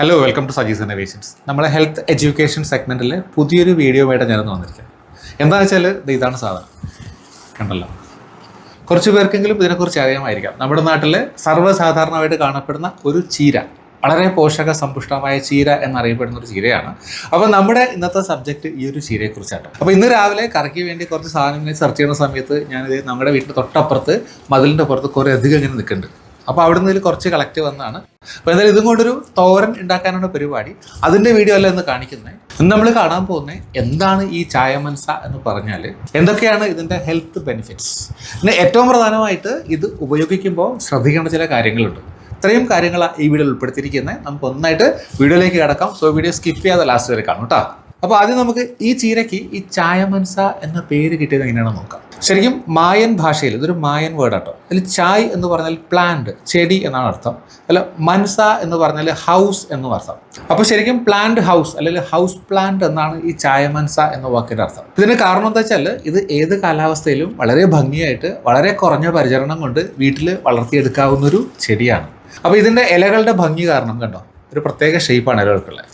Hello welcome to Saji's innovations നമ്മളെ health education സെഗ്മെന്റിൽ പുതിയൊരു വീഡിയോ ആയിട്ട് ഞാനൊന്ന് വന്നിരിക്കുന്നത് എന്താണെന്ന് വെച്ചാൽ ഇത് ഇതാണ് സാധനം. കണ്ടല്ലോ. കുറച്ച് പേർക്കെങ്കിലും ഇതിനെക്കുറിച്ച് അറിയാമായിരിക്കാം. നമ്മുടെ നാട്ടിൽ സർവസാധാരണമായിട്ട് കാണപ്പെടുന്ന ഒരു ചീര വളരെ പോഷക സമ്പുഷ്ടമായ ചീര എന്നറിയപ്പെടുന്ന ഒരു ചീരയാണ്. അപ്പോൾ നമ്മുടെ ഇന്നത്തെ സബ്ജക്റ്റ് ഈ ഒരു ചീരയെക്കുറിച്ചാണ് അപ്പോൾ ഇന്ന് രാവിലെ കറിക്ക് വേണ്ടി കുറച്ച് സാധനങ്ങൾ സെർച്ച് ചെയ്യുന്ന സമയത്ത് ഞാനിത് നമ്മുടെ വീട്ടിൽ തൊട്ടപ്പുറത്ത് മതിലിന്റെ പുറത്ത് കുറേ അധികം ഇങ്ങനെ നിൽക്കുന്നുണ്ട്. അപ്പോൾ അവിടെ നിന്ന് കുറച്ച് കളക്ട് വന്നതാണ്. അപ്പോൾ എന്തായാലും ഇതും കൊണ്ടൊരു തോരൻ ഉണ്ടാക്കാനാണ് പരിപാടി. അതിന്റെ വീഡിയോ അല്ല എന്ന് കാണിക്കുന്നത് ഇന്ന് നമ്മൾ കാണാൻ പോകുന്നത് എന്താണ് ഈ ചായമൻസ എന്ന് പറഞ്ഞാൽ എന്തൊക്കെയാണ് ഇതിന്റെ ഹെൽത്ത് ബെനിഫിറ്റ്സ് പിന്നെ ഏറ്റവും പ്രധാനമായിട്ട് ഇത് ഉപയോഗിക്കുമ്പോൾ ശ്രദ്ധിക്കേണ്ട ചില കാര്യങ്ങളുണ്ട്. ഇത്രയും കാര്യങ്ങളാണ് ഈ വീഡിയോയിൽ ഉൾപ്പെടുത്തിയിരിക്കുന്നത് നമുക്ക് ഒന്നായിട്ട് വീഡിയോയിലേക്ക് കിടക്കാം. സോ വീഡിയോ സ്കിപ്പ് ചെയ്യാതെ ലാസ്റ്റ് വരെ കാണും കേട്ടോ. അപ്പോൾ ആദ്യം നമുക്ക് ഈ ചീരയ്ക്ക് ഈ ചായമൻസ എന്ന പേര് കിട്ടിയത് എങ്ങനെയാണെന്ന് നോക്കാം. ശരിക്കും മായൻ ഭാഷയിൽ ഇതൊരു മായൻ വേർഡ് ആട്ടോ. അതിൽ ചായ് എന്ന് പറഞ്ഞാൽ പ്ലാന്റ് ചെടി എന്നാണ് അർത്ഥം. അല്ല മൻസ എന്ന് പറഞ്ഞാൽ ഹൗസ് എന്നും അർത്ഥം. അപ്പോൾ ശരിക്കും പ്ലാന്റ് ഹൗസ് അല്ലെങ്കിൽ ഹൗസ് പ്ലാന്റ് എന്നാണ് ഈ ചായമൻസ എന്ന വാക്കിന്റെ അർത്ഥം. ഇതിന് കാരണം എന്താ വെച്ചാൽ ഇത് ഏത് കാലാവസ്ഥയിലും വളരെ ഭംഗിയായിട്ട് വളരെ കുറഞ്ഞ പരിചരണം കൊണ്ട് വീട്ടിൽ വളർത്തിയെടുക്കാവുന്ന ഒരു ചെടിയാണ്. അപ്പോൾ ഇതിന്റെ ഇലകളുടെ ഭംഗി കാരണം കണ്ടോ? ഒരു പ്രത്യേക ഷേപ്പാണ് ഇലകൾക്കുള്ളത്.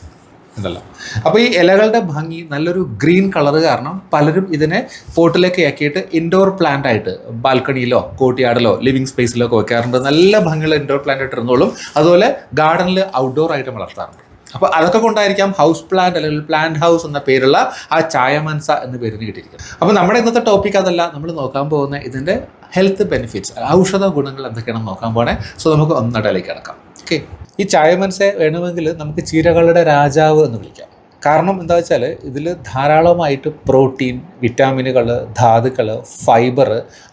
ഉണ്ടല്ലോ. അപ്പോൾ ഈ ഇലകളുടെ ഭംഗി നല്ലൊരു ഗ്രീൻ കളർ കാരണം പലരും ഇതിനെ പോട്ടിലേക്ക് ആക്കിയിട്ട് ഇൻഡോർ പ്ലാന്റ് ആയിട്ട് ബാൽക്കണിയിലോ കോട്ടിയാടിലോ ലിവിങ് സ്പേസിലോ ഒക്കെ വെക്കാറുണ്ട്. നല്ല ഭംഗിയുള്ള ഇൻഡോർ പ്ലാന്റ് ആയിട്ട് ഇരുന്നോളും അതുപോലെ ഗാർഡനിൽ ഔട്ട്ഡോർ ആയിട്ട് വളർത്താറുണ്ട്. അപ്പോൾ അതൊക്കെ കൊണ്ടായിരിക്കാം ഹൗസ് പ്ലാന്റ് അല്ലെങ്കിൽ പ്ലാന്റ് ഹൗസ് എന്ന പേരുള്ള ആ ചായമൻസ എന്ന പേരിന് കിട്ടിയിരിക്കുന്നത് അപ്പോൾ നമ്മുടെ ഇന്നത്തെ ടോപ്പിക് അതല്ല. നമ്മൾ നോക്കാൻ പോകുന്ന ഇതിന്റെ ഹെൽത്ത് ബെനിഫിറ്റ്സ് ഔഷധ ഗുണങ്ങൾ എന്തൊക്കെയാണെന്ന് നോക്കാൻ പോകണേ സോ നമുക്ക് ഒന്നിടയിലേക്ക് കിടക്കാം. ഓക്കെ ഈ ചായമൻസെ വേണമെങ്കിൽ നമുക്ക് ചീരകളുടെ രാജാവ് എന്ന് വിളിക്കാം. കാരണം എന്താ വെച്ചാൽ ഇതിൽ ധാരാളമായിട്ട് പ്രോട്ടീൻ വിറ്റാമിനുകൾ ധാതുക്കൾ ഫൈബർ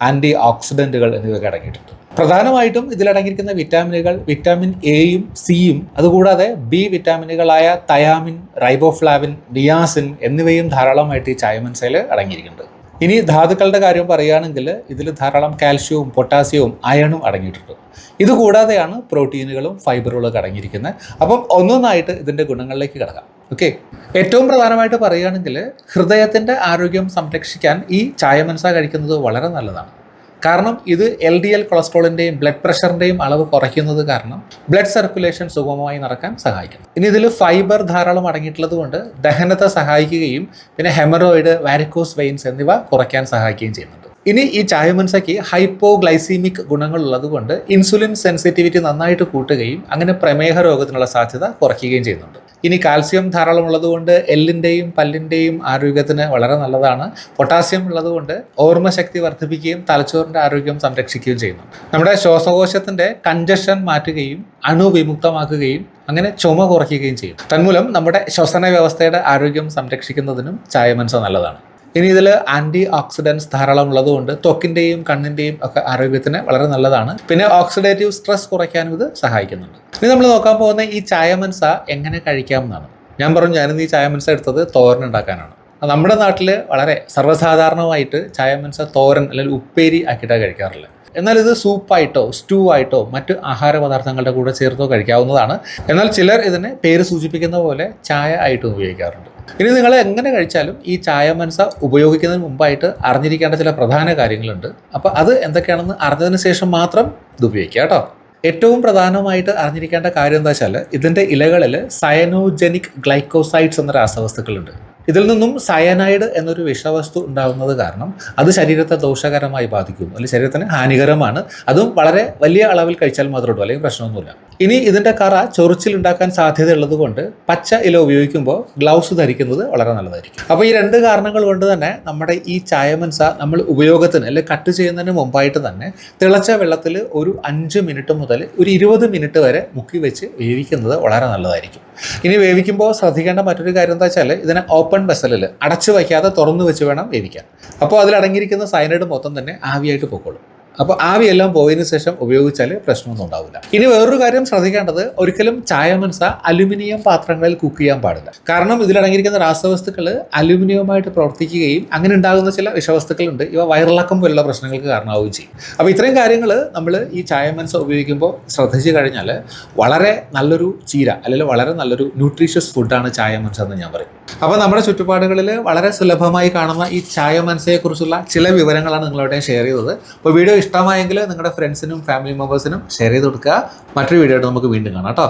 ആന്റി ഓക്സിഡന്റുകൾ എന്നിവയൊക്കെ അടങ്ങിയിട്ടുണ്ട്. പ്രധാനമായിട്ടും ഇതിലടങ്ങിയിരിക്കുന്ന വിറ്റാമിനുകൾ വിറ്റാമിൻ എയും സിയും അതുകൂടാതെ ബി വിറ്റാമിനുകളായ തയാമിൻ റൈബോഫ്ലാവിൻ നിയാസിൻ എന്നിവയും ധാരാളമായിട്ട് ഈ ചായമൻസയിൽ അടങ്ങിയിരിക്കുന്നുണ്ട്. ഇനി ധാതുക്കളുടെ കാര്യം പറയുകയാണെങ്കിൽ ഇതിൽ ധാരാളം കാൽഷ്യവും പൊട്ടാസ്യവും അയണും അടങ്ങിയിട്ടുണ്ട്. ഇത് കൂടാതെയാണ് പ്രോട്ടീനുകളും ഫൈബറുകളും അടങ്ങിയിരിക്കുന്നത്. അപ്പം ഒന്നൊന്നായിട്ട് ഇതിന്റെ ഗുണങ്ങളിലേക്ക് കിടക്കാം. ഓക്കെ? ഏറ്റവും പ്രധാനമായിട്ട് പറയുകയാണെങ്കിൽ ഹൃദയത്തിന്റെ ആരോഗ്യം സംരക്ഷിക്കാൻ ഈ ചായമൻസ കഴിക്കുന്നത് വളരെ നല്ലതാണ്. കാരണം ഇത് എൽ ഡി എൽ കൊളസ്ട്രോളിന്റെയും ബ്ലഡ് പ്രഷറിന്റെയും അളവ് കുറയ്ക്കുന്നത് കാരണം ബ്ലഡ് സർക്കുലേഷൻ സുഗമമായി നടക്കാൻ സഹായിക്കുന്നു. ഇനി ഇതിൽ ഫൈബർ ധാരാളം അടങ്ങിയിട്ടുള്ളത് കൊണ്ട് ദഹനത്തെ സഹായിക്കുകയും പിന്നെ ഹെമറോയിഡ് വാരിക്കോസ് വെയിൻസ് എന്നിവ കുറയ്ക്കാൻ സഹായിക്കുകയും ചെയ്യുന്നുണ്ട്. ഇനി ഈ ചായമൻസയ്ക്ക് ഹൈപ്പോഗ്ലൈസീമിക് ഗുണങ്ങളുള്ളത് കൊണ്ട് ഇൻസുലിൻ സെൻസിറ്റിവിറ്റി നന്നായിട്ട് കൂട്ടുകയും അങ്ങനെ പ്രമേഹ രോഗത്തിനുള്ള സാധ്യത കുറയ്ക്കുകയും ചെയ്യുന്നുണ്ട്. ഇനി കാൽസ്യം ധാരാളം ഉള്ളതുകൊണ്ട് എല്ലിന്റെയും പല്ലിന്റെയും ആരോഗ്യത്തിന് വളരെ നല്ലതാണ്. പൊട്ടാസ്യം ഉള്ളതുകൊണ്ട് ഓർമ്മശക്തി വർദ്ധിപ്പിക്കുകയും തലച്ചോറിന്റെ ആരോഗ്യം സംരക്ഷിക്കുകയും ചെയ്യുന്നു. നമ്മുടെ ശ്വാസകോശത്തിന്റെ കഞ്ചഷൻ മാറ്റുകയും അണുവിമുക്തമാക്കുകയും അങ്ങനെ ചുമ കുറയ്ക്കുകയും ചെയ്യും തന്മൂലം നമ്മുടെ ശ്വസന വ്യവസ്ഥയുടെ ആരോഗ്യം സംരക്ഷിക്കുന്നതിനും ചായമൻസ നല്ലതാണ്. ഇനി ഇതിൽ ആന്റി ഓക്സിഡൻസ് ധാരാളം ഉള്ളതുകൊണ്ട് ത്വക്കിന്റെയും കണ്ണിന്റെയും ഒക്കെ ആരോഗ്യത്തിന് വളരെ നല്ലതാണ്. പിന്നെ ഓക്സിഡേറ്റീവ് സ്ട്രെസ് കുറയ്ക്കാനും ഇത് സഹായിക്കുന്നുണ്ട്. ഇനി നമ്മൾ നോക്കാൻ പോകുന്ന ഈ ചായമൻസ എങ്ങനെ കഴിക്കാം എന്നാണ് ഞാൻ പറഞ്ഞു ഞാനിന്ന് ഈ ചായമൻസ എടുത്തത് തോരൻ ഉണ്ടാക്കാനാണ്. നമ്മുടെ നാട്ടിൽ വളരെ സർവസാധാരണമായിട്ട് ചായമൻസ തോരൻ അല്ലെങ്കിൽ ഉപ്പേരി ആക്കിയിട്ടാണ് കഴിക്കാറുള്ളത് എന്നാൽ ഇത് സൂപ്പായിട്ടോ സ്റ്റൂ ആയിട്ടോ മറ്റ് ആഹാര പദാർത്ഥങ്ങളുടെ കൂടെ ചേർത്തോ കഴിക്കാവുന്നതാണ്. എന്നാൽ ചിലർ ഇതിനെ പേര് സൂചിപ്പിക്കുന്ന പോലെ ചായ ആയിട്ടും ഉപയോഗിക്കാറുണ്ട്. ഇനി നിങ്ങൾ എങ്ങനെ കഴിച്ചാലും ഈ ചായ മനസ ഉപയോഗിക്കുന്നതിന് മുമ്പായിട്ട് അറിഞ്ഞിരിക്കേണ്ട ചില പ്രധാന കാര്യങ്ങളുണ്ട്. അപ്പോൾ അത് എന്തൊക്കെയാണെന്ന് അറിഞ്ഞതിന് ശേഷം മാത്രം ഇത് ഉപയോഗിക്കുക കേട്ടോ. ഏറ്റവും പ്രധാനമായിട്ട് അറിഞ്ഞിരിക്കേണ്ട കാര്യം എന്താ വെച്ചാൽ ഇതിന്റെ ഇലകളിൽ സയനോജനിക് ഗ്ലൈക്കോസൈഡ്സ് എന്ന രാസവസ്തുക്കളുണ്ട് ഇതിൽ നിന്നും സയനൈഡ് എന്നൊരു വിഷവസ്തു ഉണ്ടാകുന്നത് കാരണം അത് ശരീരത്തെ ദോഷകരമായി ബാധിക്കുന്നു അല്ലെങ്കിൽ ശരീരത്തിന് ഹാനികരമാണ്. അതും വളരെ വലിയ അളവിൽ കഴിച്ചാൽ മാത്രമേ ഉള്ളൂ. അല്ലെങ്കിൽ പ്രശ്നമൊന്നുമില്ല. ഇനി ഇതിന്റെ കറ ചൊറിച്ചിലുണ്ടാക്കാൻ സാധ്യതയുള്ളത് കൊണ്ട് പച്ച ഇല ഉപയോഗിക്കുമ്പോൾ ഗ്ലൗസ് ധരിക്കുന്നത് വളരെ നല്ലതായിരിക്കും. അപ്പോൾ ഈ രണ്ട് കാരണങ്ങൾ കൊണ്ട് തന്നെ നമ്മുടെ ഈ ചായമൻസ നമ്മൾ ഉപയോഗത്തിന് അല്ലെങ്കിൽ കട്ട് ചെയ്യുന്നതിന് മുമ്പായിട്ട് തന്നെ തിളച്ച വെള്ളത്തിൽ ഒരു അഞ്ച് മിനിറ്റ് മുതൽ ഒരു ഇരുപത് മിനിറ്റ് വരെ മുക്കി വെച്ച് വേവിക്കുന്നത് വളരെ നല്ലതായിരിക്കും. ഇനി വേവിക്കുമ്പോൾ ശ്രദ്ധിക്കേണ്ട മറ്റൊരു കാര്യം എന്താ വെച്ചാൽ ഇതിനെ ഓപ്പൺ വെസലിൽ അടച്ചു വയ്ക്കാതെ തുറന്നു വെച്ച് വേണം വേവിക്കാൻ. അപ്പോൾ അതിൽ അടങ്ങിയിരിക്കുന്ന സൈനൈഡ് മൊത്തം തന്നെ ആവിയായിട്ട് പൊക്കോളും. അപ്പോൾ ആവിയെല്ലാം പോയതിന് ശേഷം ഉപയോഗിച്ചാൽ പ്രശ്നമൊന്നും ഉണ്ടാവില്ല. ഇനി വേറൊരു കാര്യം ശ്രദ്ധിക്കേണ്ടത് ഒരിക്കലും ചായമൻസ അലുമിനിയം പാത്രങ്ങളിൽ കുക്ക് ചെയ്യാൻ പാടില്ല. കാരണം ഇതിലടങ്ങിയിരിക്കുന്ന രാസവസ്തുക്കൾ അലുമിനിയവുമായിട്ട് പ്രവർത്തിക്കുകയും അങ്ങനെ ഉണ്ടാകുന്ന ചില വിഷവസ്തുക്കളുണ്ട്. ഇവ വയറിളക്കം പോലുള്ള പ്രശ്നങ്ങൾക്ക് കാരണമാവുകയും ചെയ്യും. അപ്പോൾ ഇത്രയും കാര്യങ്ങൾ നമ്മൾ ഈ ചായമൻസ ഉപയോഗിക്കുമ്പോൾ ശ്രദ്ധിച്ചു കഴിഞ്ഞാൽ വളരെ നല്ലൊരു ചീര അല്ലെങ്കിൽ വളരെ നല്ലൊരു ന്യൂട്രീഷ്യസ് ഫുഡാണ് ചായമൻസ എന്ന് ഞാൻ പറയും. അപ്പോൾ നമ്മുടെ ചുറ്റുപാടുകളിൽ വളരെ സുലഭമായി കാണുന്ന ഈ ചായമൻസയെക്കുറിച്ചുള്ള ചില വിവരങ്ങളാണ് നിങ്ങളോട് ഷെയർ ചെയ്തത്. അപ്പോൾ ഇഷ്ടമായെങ്കിൽ നിങ്ങളുടെ ഫ്രണ്ട്സിനും ഫാമിലി മെമ്പേഴ്സിനും ഷെയർ ചെയ്ത് കൊടുക്കുക. മറ്റൊരു വീഡിയോ ആയിട്ട് നമുക്ക് വീണ്ടും കാണാം കേട്ടോ.